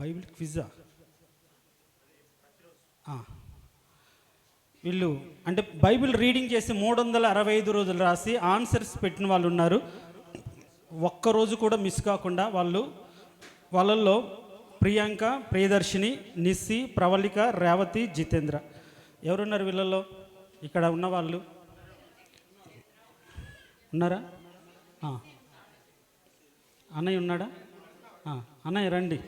Bible క్విజా వీళ్ళు అంటే Bible reading చేసి మూడు వందల అరవై ఐదు రోజులు రాసి ఆన్సర్స్ పెట్టిన వాళ్ళు ఉన్నారు. ఒక్కరోజు కూడా మిస్ కాకుండా వాళ్ళు వాళ్ళల్లో ప్రియాంక ప్రియదర్శిని నిస్సి ప్రవళిక రేవతి జితేంద్ర. ఎవరున్నారు వీళ్ళల్లో? ఇక్కడ ఉన్న వాళ్ళు. ఉన్నారా? అన్నయ్య ఉన్నాడా? అన్నయ్య రండి.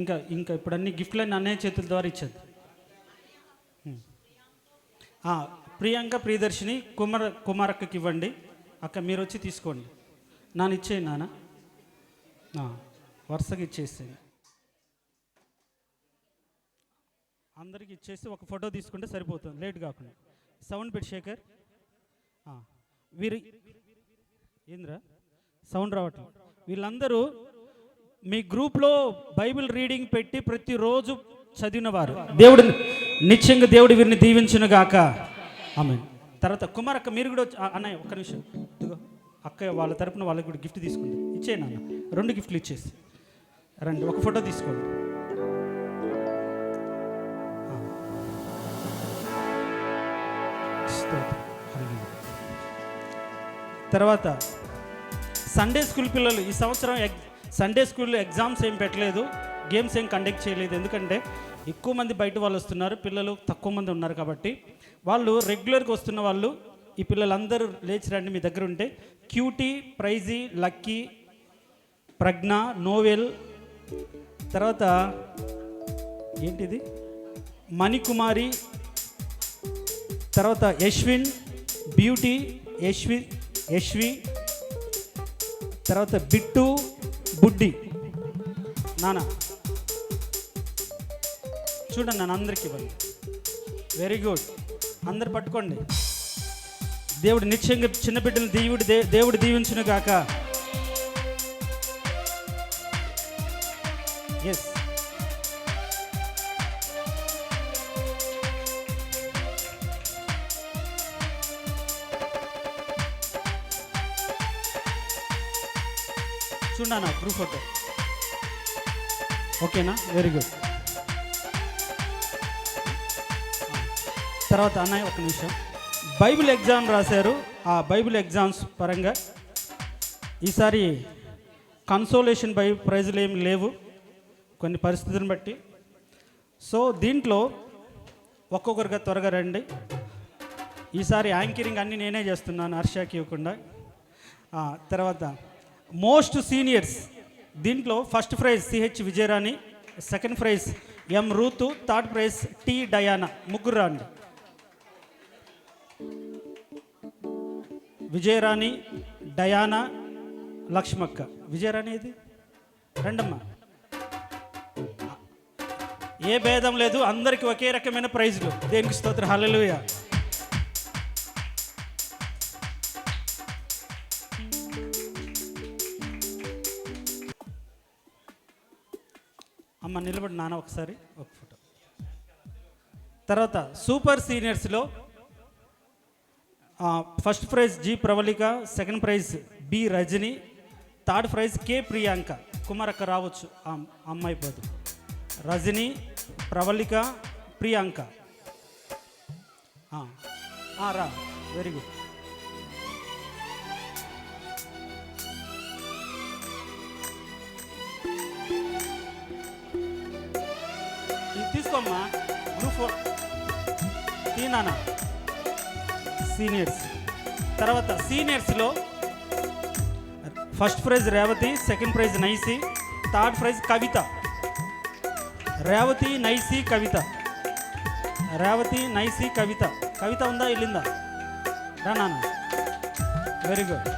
ఇంకా ఇంకా ఇప్పుడు అన్ని గిఫ్ట్లన్నీ అన్నయ్య చేతుల ద్వారా ఇచ్చేది ప్రియాంక ప్రియదర్శిని కుమార కుమారక్కకి ఇవ్వండి. అక్క మీరు వచ్చి తీసుకోండి. నాన్న ఇచ్చేయండి నాన్న. వరుసగా ఇచ్చేసేయండి అందరికి ఇచ్చేసి ఒక ఫోటో తీసుకుంటే సరిపోతుంది లేట్ కాకుండా. సౌండ్ పెట్టి శేఖర్. వీరి ఏంద్రా? సౌండ్ రావటం వీళ్ళందరూ మీ గ్రూప్లో బైబిల్ రీడింగ్ పెట్టి ప్రతిరోజు చదివినవారు. దేవుడు నిత్యంగా దేవుడు వీరిని దీవించును గాక. ఆమె తర్వాత కుమార్ అక్క మీరు కూడా అన్నయ్య ఒక్క నిమిషం. అక్క వాళ్ళ తరపున వాళ్ళకి కూడా గిఫ్ట్ తీసుకుంది. ఇచ్చేయి నాన్న. రెండు గిఫ్ట్లు ఇచ్చేసి. రండి ఒక ఫోటో తీసుకోండి. తర్వాత సండే స్కూల్ పిల్లలు ఈ సంవత్సరం సండే స్కూల్లో ఎగ్జామ్స్ ఏం పెట్టలేదు గేమ్స్ ఏం కండక్ట్ చేయలేదు. ఎందుకంటే ఎక్కువ మంది బయట వాళ్ళు వస్తున్నారు పిల్లలు తక్కువ మంది ఉన్నారు కాబట్టి. వాళ్ళు రెగ్యులర్గా వస్తున్న వాళ్ళు ఈ పిల్లలందరూ లేచి రండి మీ దగ్గర ఉంటే. క్యూటీ ప్రైజీ లక్కీ ప్రజ్ఞ నోవెల్ తర్వాత ఏంటిది? మణికుమారి తర్వాత యశ్విన్ బ్యూటీ యశ్వి యశ్వి తర్వాత బిట్టు బుడ్డి. నాన్న చూడండి నన్ను అందరికి ఇవ్వండి. వెరీ గుడ్ అందరు పట్టుకోండి. దేవుడు నిత్యంగా చిన్న బిడ్డలు దేవుడు దే- దేవుడు దీవించును గాక ఎస్ చూడన్నా గ్రూప్ ఫోటో ఓకేనా? వెరీ గుడ్ తర్వాత అన్నయ్య ఒక నిమిషం. బైబిల్ ఎగ్జామ్ రాశారు. ఆ బైబిల్ ఎగ్జామ్స్ పరంగా ఈసారి కన్సోలేషన్ బై ప్రైజులు ఏమి లేవు. కొన్ని పరిస్థితులను బట్టి. సో దీంట్లో ఒక్కొక్కరిగా త్వరగా రండి. ఈసారి యాంకరింగ్ అన్నీ నేనే చేస్తున్నాను హర్షాకి ఇవ్వకుండా. తర్వాత మోస్ట్ సీనియర్స్ దీంట్లో first prize CH Vijayarani second prize M Ruth third prize T Diana. ముగ్గురు రాండి. విజయరాణి డయానా లక్ష్మక్క. విజయరాణి ఇది రెండమ్మా. ఏ భేదం లేదు అందరికి ఒకే రకమైన ప్రైజ్లు. దేనికి స్తోత్ర? హల్లెలూయా. అమ్మ నిలబడి నాన్న ఒకసారి ఒక ఫోటో. తర్వాత super సీనియర్స్లో first prize G Pravalika second prize B Rajani third prize K Priyanka కుమారక్క రావచ్చు అమ్మాయి పోదు రజని ప్రవళిక ప్రియాంక. రా వెరీ గుడ్. గ్రూప్ తీనానా సీనియర్స్ తర్వాత సీనియర్స్లో first prize Revathi second prize Nicy third prize Kavitha. Revathi Nicy Kavitha. Revathi Nicy Kavitha. Kavitha ఉందా వెళ్ళిందా రా నాన్న. వెరీ గుడ్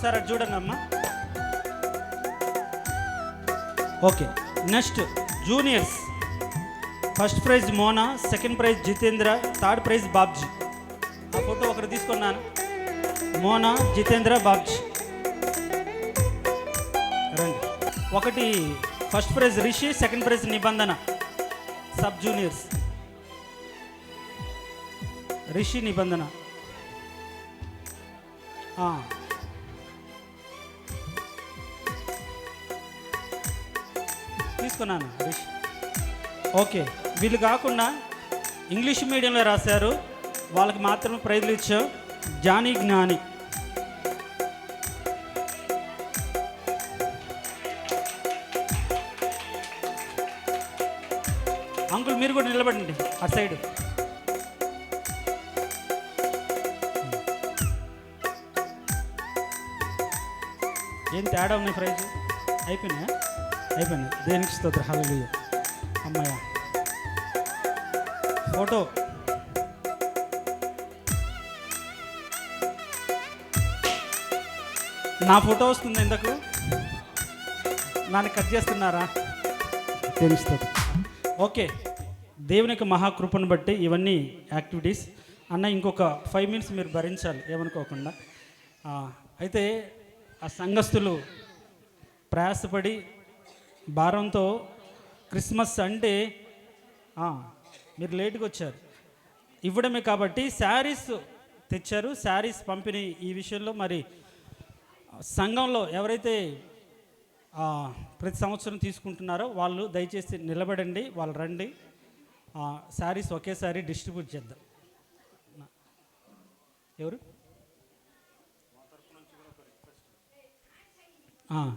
ఒకసారి అటు చూడండి అమ్మా. Okay next juniors. First prize Mona second prize Jitendra third prize Babji. ఆ ఫోటో ఒకరు తీసుకున్నాను. మోనా జితేంద్ర బాబ్జీ. రండి. ఒకటి first prize Rishi second prize Nibandhana. Sub juniors. Rishi Nibandhana. తీసుకున్నాను ఓకే వీళ్ళు కాకుండా ఇంగ్లీష్ మీడియంలో రాశారు. వాళ్ళకి మాత్రమే ప్రైజ్లు ఇచ్చాం జానీ జ్ఞాని. అంకుల్ మీరు కూడా నిలబడండి అటు సైడ్. ఏం తేడా ఉన్నాయి ప్రైజ్? అయిపోయినా అయిపోయినాయి దేనికి స్తోత్ర? హల్లెలూయా. అమ్మాయ ఫోటో. నా ఫోటో వస్తుంది ఎందుకు నన్ను కట్ చేస్తున్నారా? తెలుస్తుంది ఓకే. దేవుని యొక్క మహాకృపను బట్టి ఇవన్నీ యాక్టివిటీస్. అన్న ఇంకొక ఫైవ్ మినిట్స్ మీరు భరించాలి ఏమనుకోకుండా. అయితే ఆ సంఘస్థులు ప్రయాసపడి భారంతో క్రిస్మస్ అంటే మీరు లేట్గా వచ్చారు. ఇవ్వడమే కాబట్టి శారీస్ తెచ్చారు శారీస్ పంపిణీ ఈ విషయంలో మరి సంఘంలో ఎవరైతే ప్రతి సంవత్సరం తీసుకుంటున్నారో వాళ్ళు దయచేసి నిలబడండి వాళ్ళు రండి. శారీస్ ఒకేసారి డిస్ట్రిబ్యూట్ చేద్దాం. ఎవరు? ఆ,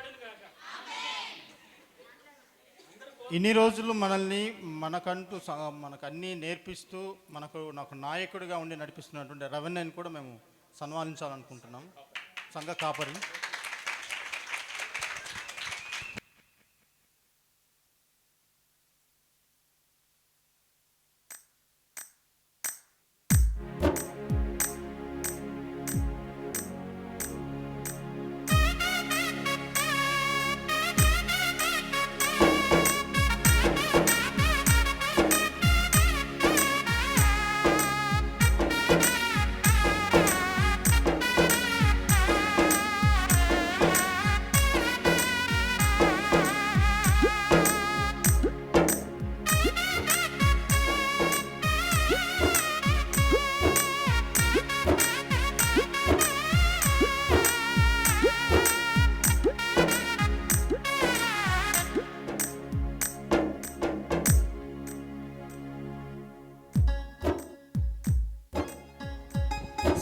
ఇన్ని రోజులు మనల్ని మనకంటూ స- మనకు అన్నీ నేర్పిస్తూ మనకు నాకు నాయకుడిగా ఉండి నడిపిస్తున్నటువంటి రవణ్యని కూడా మేము సన్మానించాలనుకుంటున్నాం. సంఘ కాపరి.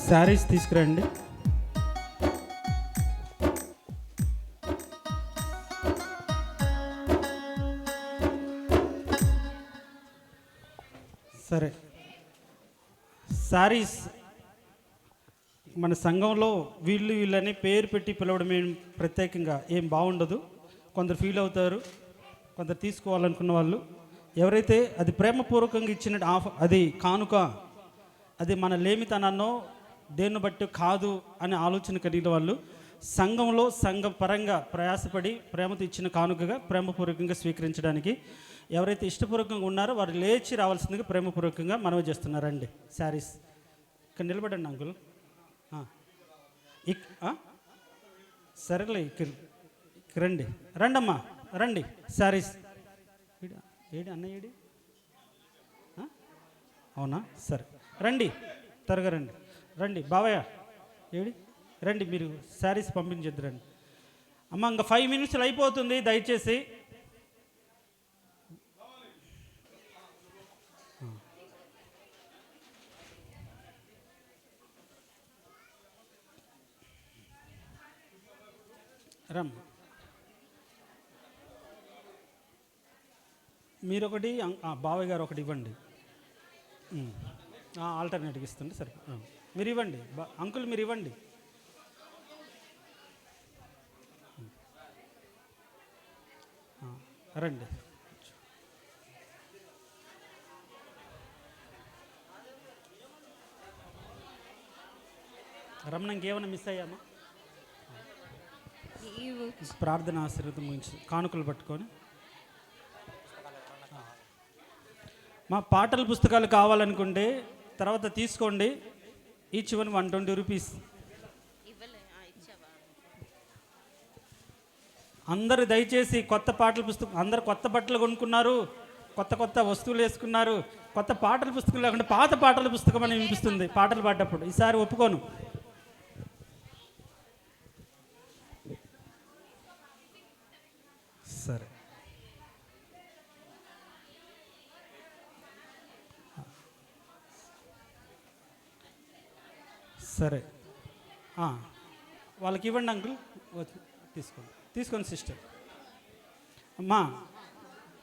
శారీస్ తీసుకురండి. సరే. శారీస్ మన సంఘంలో వీళ్ళు వీళ్ళని పేరు పెట్టి పిలవడం ఏం ప్రత్యేకంగా ఏం బాగుండదు. కొందరు ఫీల్ అవుతారు కొందరు తీసుకోవాలనుకున్న వాళ్ళు. ఎవరైతే అది ప్రేమపూర్వకంగా ఇచ్చిన ఆఫ్ అది కానుక అది మన లేమితనాన్నో దేన్ని బట్టి కాదు అనే ఆలోచన కలిగిన వాళ్ళు సంఘంలో సంఘ పరంగా ప్రయాసపడి ప్రేమతో ఇచ్చిన కానుకగా ప్రేమపూర్వకంగా స్వీకరించడానికి ఎవరైతే ఇష్టపూర్వకంగా ఉన్నారో వారు లేచి రావాల్సిందిగా ప్రేమపూర్వకంగా మనవి చేస్తున్నారండి. శారీస్. ఇక్కడ నిలబడండి అంకుల్. ఇక్ సరేలే ఇక్కడ ఇక్కడ రండి. రండమ్మా రండి. శారీస్. ఏడి అన్న ఏడి అవునా? సరే. రండి త్వరగా రండి. రండి బావయ్య. ఏడి రండి మీరు శారీస్ పంపించద్దు రండి అమ్మ ఇంకా ఫైవ్ మినిట్స్లో అయిపోతుంది దయచేసి. రమ్ మీరు ఒకటి బావయ్య గారు ఒకటి ఇవ్వండి. ఆల్టర్నేట్గా ఇస్తుంది సరే మీరు ఇవ్వండి అంకుల్ మీరు ఇవ్వండి రండి. రమణ ఇంకేమైనా మిస్ అయ్యామా? ప్రార్థన ఆశీర్వదం గురించి కానుకలు పట్టుకొని. మా పాటల పుస్తకాలు కావాలనుకుంటే తర్వాత తీసుకోండి. Each one one twenty rupees అందరు దయచేసి కొత్త పాటల పుస్తకం అందరు కొత్త బట్టలు కొనుక్కున్నారు కొత్త కొత్త వస్తువులు వేసుకున్నారు కొత్త పాటల పుస్తకం లేకుండా పాత పాటల పుస్తకం అని వినిపిస్తుంది పాటలు పాడేటప్పుడు. ఈసారి ఒప్పుకోను సరే సరే. వాళ్ళకి ఇవ్వండి అంకుల్. తీసుకోండి. తీసుకోండి సిస్టర్. అమ్మా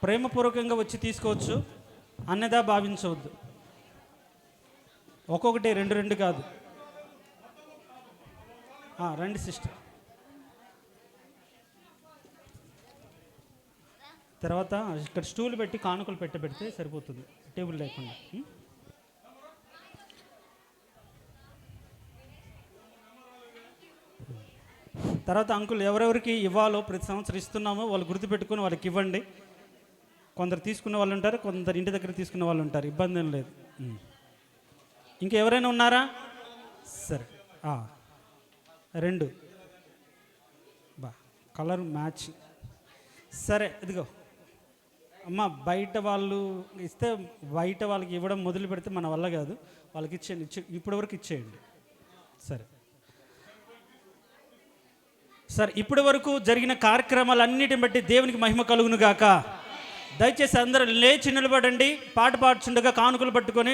ప్రేమపూర్వకంగా వచ్చి తీసుకోవచ్చు. అన్నదా భావించవద్దు. ఒక్కొక్కటి రెండు రెండు కాదు. రండి సిస్టర్. తర్వాత ఇక్కడ స్టూల్ పెట్టి కానుకలు పెట్టబెడితే సరిపోతుంది. టేబుల్ లేకుండా. తర్వాత అంకుల్ ఎవరెవరికి ఇవ్వాలో ప్రతి సంవత్సరం ఇస్తున్నామో వాళ్ళు గుర్తుపెట్టుకుని వాళ్ళకి ఇవ్వండి. కొందరు తీసుకునే వాళ్ళు ఉంటారు కొందరు ఇంటి దగ్గర తీసుకునే వాళ్ళు ఉంటారు. ఇబ్బంది ఏం లేదు. ఇంకెవరైనా ఇంకా ఎవరైనా ఉన్నారా? సరే. రెండు. బా కలర్ మ్యాచ్. సరే ఇదిగో. అమ్మ బయట వాళ్ళు ఇస్తే బయట వాళ్ళకి ఇవ్వడం మొదలు పెడితే మన వల్ల కాదు. వాళ్ళకి ఇచ్చేయండి. ఇచ్చే ఇప్పటి వరకు ఇచ్చేయండి. సరే. సార్ ఇప్పటి వరకు జరిగిన కార్యక్రమాలన్నిటిని బట్టి దేవునికి మహిమ కలుగును గాక. దయచేసి అందరూ లేచి నిలబడండి పాట పాడుచుండగా కానుకలు పట్టుకొని